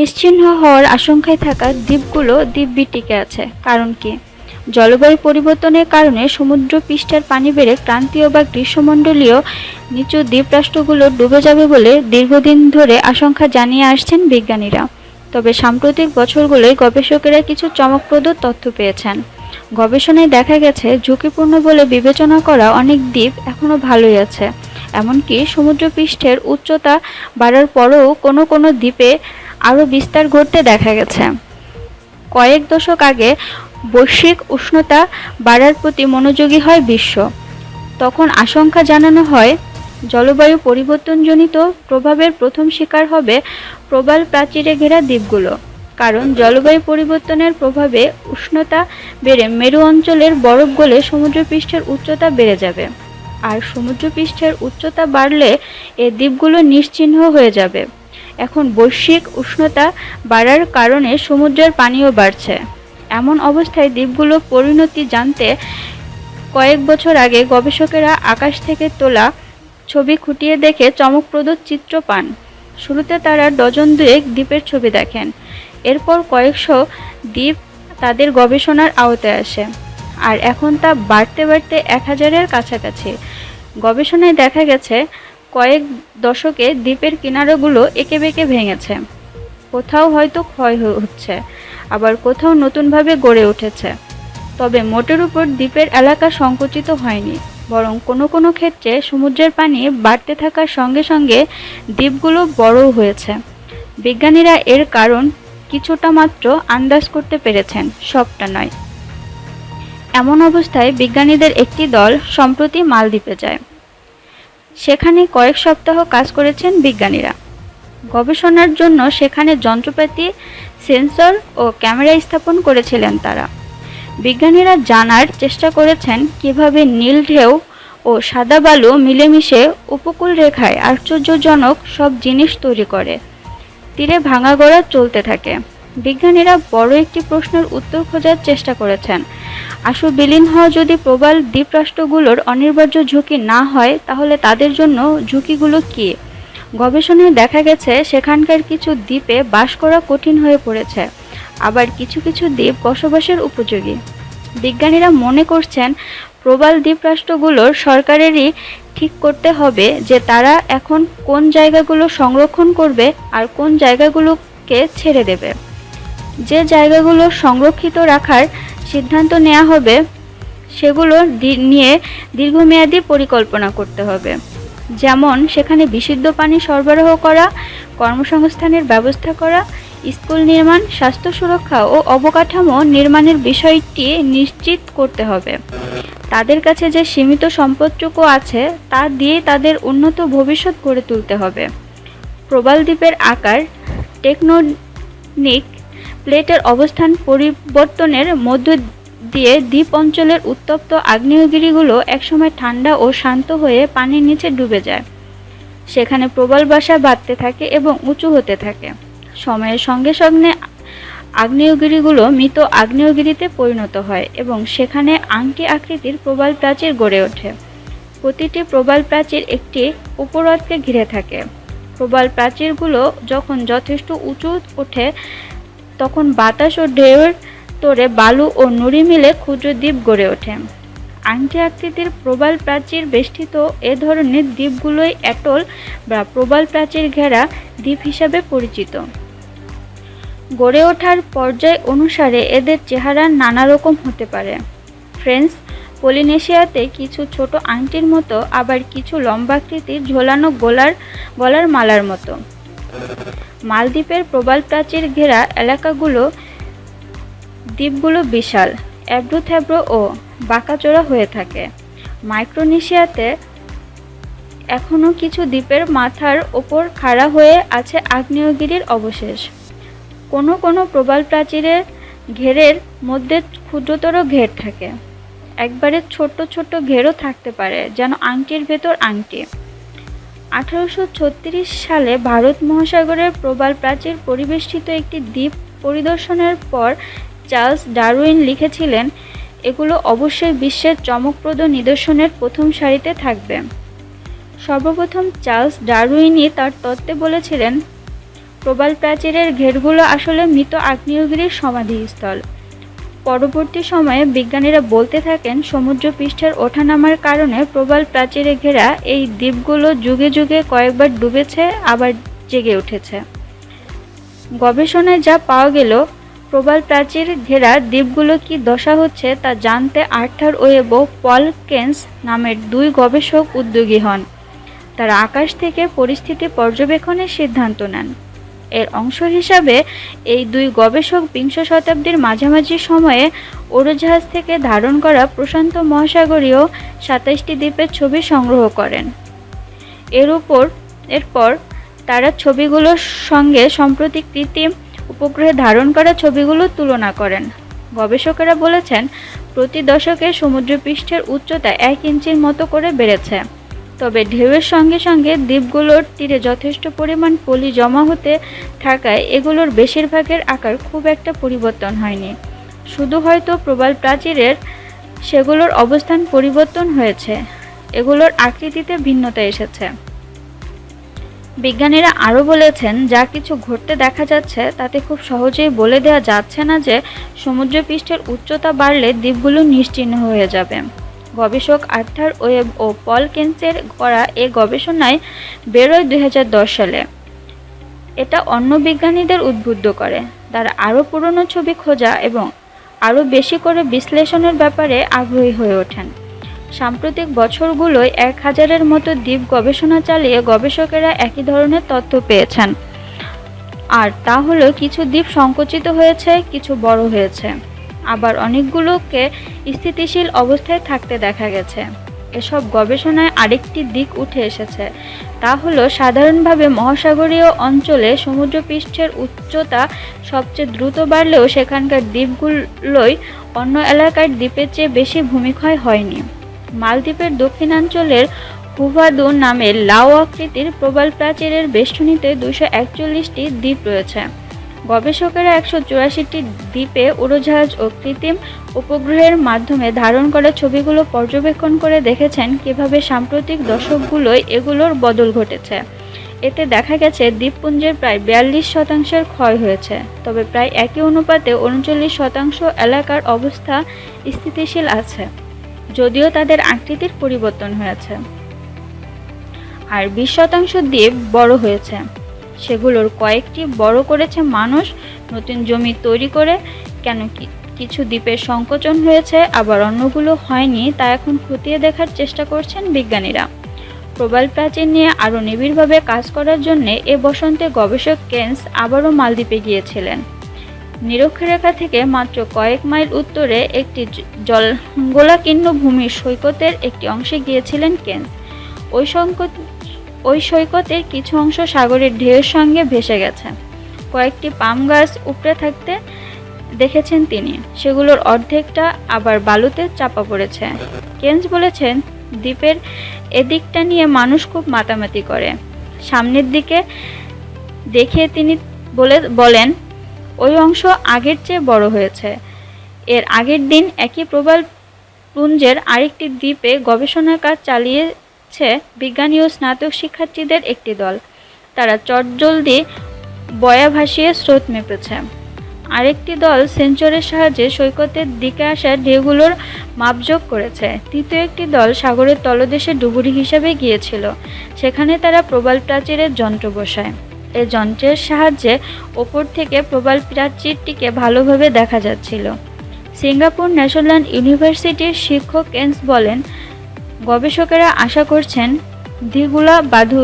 নিশ্চিহ্ন হওয়ার আশঙ্কায় থাকা দ্বীপগুলো দিব্যি টিকে আছে। কারণ কি? জলবায়ু পরিবর্তনের কারণে সমুদ্র পৃষ্ঠের পানি বেড়ে ক্রান্তীয় বা গ্রীষ্মমণ্ডলীয় নিচু দ্বীপরাষ্ট্রগুলো ডুবে যাবে বলে দীর্ঘদিন ধরে আশঙ্কা জানিয়ে আসছেন বিজ্ঞানীরা। তবে সাম্প্রতিক বছরগুলোয় গবেষকেরা কিছু চমকপ্রদ তথ্য পেয়েছেন। গবেষণায় দেখা গেছে, ঝুঁকিপূর্ণ বলে বিবেচনা করা অনেক দ্বীপ এখনও ভালোই আছে। এমনকি সমুদ্রপৃষ্ঠের উচ্চতা বাড়ার পরেও কোনো কোনো দ্বীপে আরও বিস্তার ঘটতে দেখা গেছে। কয়েক দশক আগে বৈশ্বিক উষ্ণতা বাড়ার প্রতি মনোযোগী হয় বিশ্ব। তখন আশঙ্কা জানানো হয়, জলবায়ু পরিবর্তনজনিত প্রভাবের প্রথম শিকার হবে প্রবাল প্রাচীরে ঘেরা দ্বীপগুলো, কারণ জলবায়ু পরিবর্তনের প্রভাবে উষ্ণতা বেড়ে মেরু অঞ্চলের বরফ গলে সমুদ্রপৃষ্ঠের উচ্চতা বেড়ে যাবে। আর সমুদ্রপৃষ্ঠের উচ্চতা বাড়লে এ দ্বীপগুলো নিশ্চিহ্ন হয়ে যাবে। এখন বৈশ্বিক উষ্ণতা বাড়ার কারণে সমুদ্রের পানিও বাড়ছে। এমন অবস্থায় দ্বীপগুলোর পরিণতি জানতে কয়েক বছর আগে গবেষকেরা আকাশ থেকে তোলা ছবি খুঁটিয়ে দেখে চমকপ্রদ চিত্র পান। শুরুতে তারা ডজন দুয়েক দ্বীপের ছবি দেখেন। এরপর কয়েকশো দ্বীপ তাদের গবেষণার আওতায় আসে। আর এখন তা বাড়তে বাড়তে এক হাজারের কাছাকাছি। গবেষণায় দেখা গেছে কয়েক দশকে দ্বীপের কিনারাগুলো এঁকে বেঁকে ভেঙেছে। কোথাও হয়তো ক্ষয় হচ্ছে আবার কোথাও নতুনভাবে গড়ে উঠেছে। তবে মোটের উপর দ্বীপের এলাকা সংকুচিত হয়নি, বরং কোনো কোনো ক্ষেত্রে সমুদ্রের পানি বাড়তে থাকার সঙ্গে সঙ্গে দ্বীপগুলো বড়ও হয়েছে। বিজ্ঞানীরা এর কারণ কিছুটা মাত্র আন্দাজ করতে পেরেছেন, সবটা নয়। এমন অবস্থায় বিজ্ঞানীদের একটি দল সম্প্রতি মালদ্বীপে যায়। সেখানে কয়েক সপ্তাহ কাজ করেছেন বিজ্ঞানীরা। গবেষণার জন্য সেখানে যন্ত্রপাতি, সেন্সর ও ক্যামেরা স্থাপন করেছিলেন তারা। বিজ্ঞানীরা জানার চেষ্টা করেছেন কীভাবে নীল ঢেউ ও সাদা বালু মিলেমিশে উপকূল রেখায় আশ্চর্যজনক সব জিনিস তৈরি করে। তীরে ভাঙা গড়া চলতে থাকে। বিজ্ঞানীরা বড় একটি প্রশ্নের উত্তর খোঁজার চেষ্টা করেছেন। আশু বিলীন হওয়া যদি প্রবাল দ্বীপরাষ্ট্রগুলোর অনিবার্য ঝুঁকি না হয়, তাহলে তাদের জন্য ঝুঁকিগুলো কী? গবেষণায় দেখা গেছে, সেখানকার কিছু দ্বীপে বাস করা কঠিন হয়ে পড়েছে। আবার কিছু কিছু দ্বীপ বসবাসের উপযোগী। বিজ্ঞানীরা মনে করছেন, প্রবাল দ্বীপরাষ্ট্রগুলোর সরকারেরই ঠিক করতে হবে যে তারা এখন কোন জায়গাগুলো সংরক্ষণ করবে আর কোন জায়গাগুলোকে ছেড়ে দেবে। যে জায়গাগুলো সংরক্ষিত রাখার সিদ্ধান্ত নেওয়া হবে, সেগুলো নিয়ে দীর্ঘমেয়াদী পরিকল্পনা করতে হবে। যেমন, সেখানে বিশুদ্ধ পানি সরবরাহ করা, কর্মসংস্থানের ব্যবস্থা করা, স্কুল নির্মাণ, স্বাস্থ্য সুরক্ষা ও অবকাঠামো নির্মাণের বিষয়টি নিশ্চিত করতে হবে। তাদের কাছে যে সীমিত সম্পদটুকু আছে, তা দিয়ে তাদের উন্নত ভবিষ্যৎ গড়ে তুলতে হবে। প্রবাল দ্বীপের আকার টেকনোনিক প্লেটের অবস্থান পরিবর্তনের মধ্য দিয়ে দ্বীপ অঞ্চলের উত্তপ্ত আগ্নেয়গিরিগুলো একসময় ঠান্ডা ও শান্ত হয়ে পানির নিচে ডুবে যায়। সেখানে প্রবল বাসা বাঁধতে থাকে এবং উঁচু হতে থাকে। সময়ের সঙ্গে সঙ্গে আগ্নেয়গিরিগুলো মৃত আগ্নেয়গিরিতে পরিণত হয় এবং সেখানে আংটি আকৃতির প্রবাল প্রাচীর গড়ে ওঠে। প্রতিটি প্রবাল প্রাচীর একটি উপহ্রদকে ঘিরে থাকে। প্রবাল প্রাচীরগুলো যখন যথেষ্ট উঁচু ওঠে তখন বাতাস ও ঢেউয়ের তোরে বালু ও নুড়ি মিলে ক্ষুদ্র দ্বীপ গড়ে ওঠে। আংটি আকৃতির প্রবাল প্রাচীর বেষ্টিত এ ধরনের দ্বীপগুলোই অ্যাটল বা প্রবাল প্রাচীর ঘেরা দ্বীপ হিসাবে পরিচিত। গড়ে ওঠার পর্যায় অনুসারে এদের চেহারা নানা রকম হতে পারে। ফ্রেঞ্চ পলিনেশিয়াতে কিছু ছোট আংটির মতো, আবার কিছু লম্বাকৃতির ঝোলানো গোলার, গলার মালার মতো। মালদ্বীপের প্রবাল প্রাচীর ঘেরা এলাকাগুলো দ্বীপগুলো বিশাল এবড়ো থেবড়ো ও বাঁকাচোরা হয়ে থাকে। মাইক্রোনেশিয়াতে এখনও কিছু দ্বীপের মাথার ওপর খাড়া হয়ে আছে আগ্নেয়গিরির অবশেষ। কোনো কোনো প্রবাল প্রাচীরের ঘেরের মধ্যে ক্ষুদ্রতর ঘের থাকে। একবারে ছোট ছোট ঘেরও থাকতে পারে, যেন আংটির ভেতর আংটি। আঠারোশো ছত্রিশ সালে ভারত মহাসাগরের প্রবাল প্রাচীর পরিবেষ্টিত একটি দ্বীপ পরিদর্শনের পর চার্লস ডারউইন লিখেছিলেন, এগুলো অবশ্যই বিশ্বের চমকপ্রদ নিদর্শনের প্রথম সারিতে থাকবে। সর্বপ্রথম চার্লস ডারউইনই তার তত্ত্বে বলেছিলেন, প্রবাল প্রাচীরের ঘেরগুলো আসলে মৃত আগ্নেয়গিরির সমাধিস্থল। পরবর্তী সময়ে বিজ্ঞানীরা বলতে থাকেন সমুদ্র পৃষ্ঠের ওঠানামার কারণে প্রবাল প্রাচীরে ঘেরা এই দ্বীপগুলো যুগে যুগে কয়েকবার ডুবেছে, আবার জেগে উঠেছে। গবেষণায় যা পাওয়া গেল, প্রবাল প্রাচীর ঘেরা দ্বীপগুলো কি দশা হচ্ছে তা জানতে আর্থার ওয়েব পল কেন্স নামের দুই গবেষক উদ্যোগী হন। তারা আকাশ থেকে পরিস্থিতি পর্যবেক্ষণের সিদ্ধান্ত নেন। এর অংশ হিসাবে এই দুই গবেষক বিংশ শতাব্দীর মাঝামাঝি সময়ে উড়োজাহাজ থেকে ধারণ করা প্রশান্ত মহাসাগরীয় সাতাইশটি দ্বীপের ছবি সংগ্রহ করেন। এর উপর, এরপর তারা ছবিগুলোর সঙ্গে সম্প্রতি কৃত্রিম উপগ্রহে ধারণ করা ছবিগুলো তুলনা করেন। গবেষকেরা বলেছেন, প্রতি দশকে সমুদ্রপৃষ্ঠের উচ্চতা এক ইঞ্চির মতো করে বেড়েছে। তবে ঢেউয়ের সঙ্গে সঙ্গে দ্বীপগুলোর তীরে যথেষ্ট পরিমাণ পলি জমা হতে থাকায় এগুলোর বেশিরভাগের আকার খুব একটা পরিবর্তন হয়নি। শুধু হয়তো প্রবাল প্রাচীরের সেগুলোর অবস্থান পরিবর্তন হয়েছে। এগুলোর আকৃতিতে ভিন্নতা এসেছে। বিজ্ঞানীরা আরও বলেছেন, যা কিছু ঘটতে দেখা যাচ্ছে তাতে খুব সহজেই বলে দেওয়া যাচ্ছে না যে সমুদ্রপৃষ্ঠের উচ্চতা বাড়লে দ্বীপগুলো নিশ্চিহ্ন হয়ে যাবে। গবেষক আর্থার ওয়েব ও পল কেন্সের করা এ গবেষণায় বেরোয় দুই হাজার দশ সালে। এটা অন্য বিজ্ঞানীদের উদ্বুদ্ধ করে। তারা আরও পুরনো ছবি খোঁজা এবং আরও বেশি করে বিশ্লেষণের ব্যাপারে আগ্রহী হয়ে ওঠেন। সাম্প্রতিক বছরগুলোয় এক হাজারের মতো দ্বীপ গবেষণা চালিয়ে গবেষকেরা একই ধরনের তথ্য পেয়েছেন। আর তা হলো কিছু দ্বীপ সংকুচিত হয়েছে, কিছু বড় হয়েছে। আবার অনেকগুলোকে স্থিতিশীল অবস্থায় থাকতে দেখা গেছে। এসব গবেষণায় আরেকটি দিক উঠে এসেছে, তা হলো সাধারণভাবে মহাসাগরীয় অঞ্চলে সমুদ্রপৃষ্ঠের উচ্চতা সবচেয়ে দ্রুত বাড়লেও সেখানকার দ্বীপগুলোই অন্য এলাকার দ্বীপের চেয়ে বেশি ভূমিক্ষয় হয়নি। মালদ্বীপের দক্ষিণাঞ্চলের হুভাদু নামে লাও আকৃতির প্রবাল প্রাচীরের বেষ্টনীতে দুশো একচল্লিশটি দ্বীপ রয়েছে। গবেষকেরা একশো চুরাশিটি দ্বীপে উড়োজাহাজ ও কৃত্রিম উপগ্রহের মাধ্যমে ধারণ করা ছবিগুলো পর্যবেক্ষণ করে দেখেছেন কীভাবে সাম্প্রতিক দশকগুলোয় এগুলোর বদল ঘটেছে। এতে দেখা গেছে, দ্বীপপুঞ্জের প্রায় বিয়াল্লিশ শতাংশের ক্ষয় হয়েছে। তবে প্রায় একই অনুপাতে উনচল্লিশ শতাংশ এলাকার অবস্থা স্থিতিশীল আছে, যদিও তাদের আকৃতির পরিবর্তন হয়েছে। আর বিশ শতাংশ দ্বীপ বড় হয়েছে। সেগুলোর কয়েকটি বড় করেছে মানুষ, নতুন জমি তৈরি করে, কেন কি কিছু দ্বীপের সংকোচন হয়েছে, আবার অন্যগুলো হয়নি, তা এখন খতিয়ে দেখার চেষ্টা করছেন বিজ্ঞানীরা। প্রবাল প্রাচীর নিয়ে আরও নিবিড়ভাবে কাজ করার জন্য এ বসন্তে গবেষক কেন্স আবারও মালদ্বীপে গিয়েছিলেন। নিরক্ষরেখা থেকে মাত্র কয়েক মাইল উত্তরে একটি জল গোলাকীর্ণ ভূমির সৈকতের একটি অংশে গিয়েছিলেন কেন্স। ওই সংকট ওই সৈকতের কিছু অংশ সাগরের ঢেউয়ের সঙ্গে ভেসে গেছে। কয়েকটি পাম গাছ উপড়ে থাকতে দেখেছেন তিনি। সেগুলোর অর্ধেকটা আবার বালুতে চাপা পড়েছে। কেন্স বলেছেন, দ্বীপের এদিকটা নিয়ে মানুষ খুব মাতামাতি করে। সামনের দিকে দেখে তিনি বলে, বলেন, ওই অংশ আগের চেয়ে বড় হয়েছে। এর আগের দিন একই প্রবাল পুঞ্জের আরেকটি দ্বীপে গবেষণার কাজ চালিয়ে হচ্ছে বিজ্ঞানী ও স্নাতক শিক্ষার্থীদের একটি দল। তারা চটজলদি বয়া ভাসিয়ে স্রোত মেপেছে। আরেকটি দল সেন্সরের সাহায্যে সৈকতের দিকে আসা ঢেউগুলোর মাপযোগ করেছে। তৃতীয় একটি দল সাগরের তলদেশে ডুবুরি হিসাবে গিয়েছিল। সেখানে তারা প্রবাল প্রাচীরের যন্ত্র বসায়। এ যন্ত্রের সাহায্যে ওপর থেকে প্রবাল প্রাচীরটিকে ভালোভাবে দেখা যাচ্ছিল। সিঙ্গাপুর ন্যাশনাল ইউনিভার্সিটির শিক্ষক এন্স বলেন গবেষকেরা আশা করছেন দিগুলা বাধু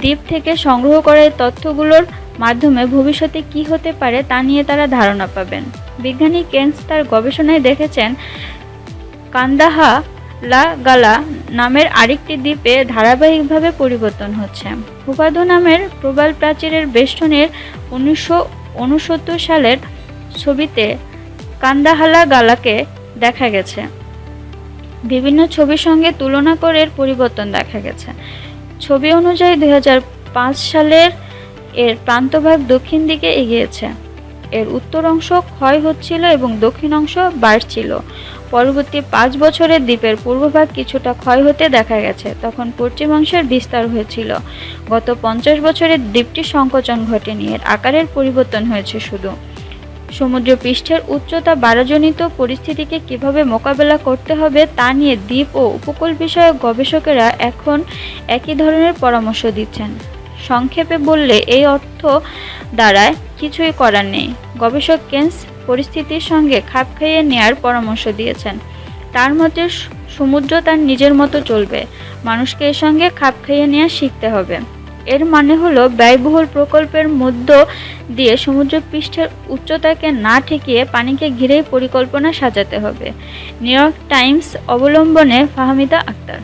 দ্বীপ থেকে সংগ্রহ করা তথ্যগুলোর মাধ্যমে ভবিষ্যতে কি হতে পারে তা নিয়ে তারা ধারণা পাবেন। বিজ্ঞানী কেন্স তার গবেষণায় দেখেছেন, কান্দাহা লা গালা নামের আরেকটি দ্বীপে ধারাবাহিকভাবে পরিবর্তন হচ্ছে। হুপাদু নামের প্রবাল প্রাচীরের বেষ্টনের উনিশশো উনসত্তর সালের ছবিতে কান্দাহালা গালাকে দেখা গেছে। বিভিন্ন ছবির সঙ্গে তুলনা করে এর পরিবর্তন দেখা গেছে। ছবি অনুযায়ী দু হাজার পাঁচ সালের এর প্রান্তভাগ দক্ষিণ দিকে এগিয়েছে। এর উত্তর অংশ ক্ষয় হচ্ছিল এবং দক্ষিণ অংশ বাড়ছিল। পরবর্তী পাঁচ বছরে দ্বীপের পূর্বভাগ কিছুটা ক্ষয় হতে দেখা গেছে, তখন পশ্চিমাংশের বিস্তার হয়েছিল। গত পঞ্চাশ বছরে দ্বীপটি সংকোচন ঘটেনি, এর আকারের পরিবর্তন হয়েছে শুধু। সমুদ্র পৃষ্ঠের উচ্চতা বাড়াজনিত পরিস্থিতিকে কীভাবে মোকাবেলা করতে হবে তা নিয়ে দ্বীপ ও উপকূল বিষয়ক গবেষকেরা এখন একই ধরনের পরামর্শ দিচ্ছেন। সংক্ষেপে বললে এই অর্থ দ্বারায় কিছুই করার নেই। গবেষক কেন্স পরিস্থিতির সঙ্গে খাপ খাইয়ে নেয়ার পরামর্শ দিয়েছেন। তার মতে সমুদ্র তার নিজের মতো চলবে। মানুষকে এর সঙ্গে খাপ খাইয়ে নেওয়া শিখতে হবে। এর মানে হলো ব্যয়বহুল প্রকল্পের মধ্য দিয়ে সমুদ্রপৃষ্ঠের উচ্চতাকে না ঠেকিয়ে পানিকে ঘিরেই পরিকল্পনা সাজাতে হবে। নিউ ইয়র্ক টাইমস অবলম্বনে ফাহমিদা আক্তার।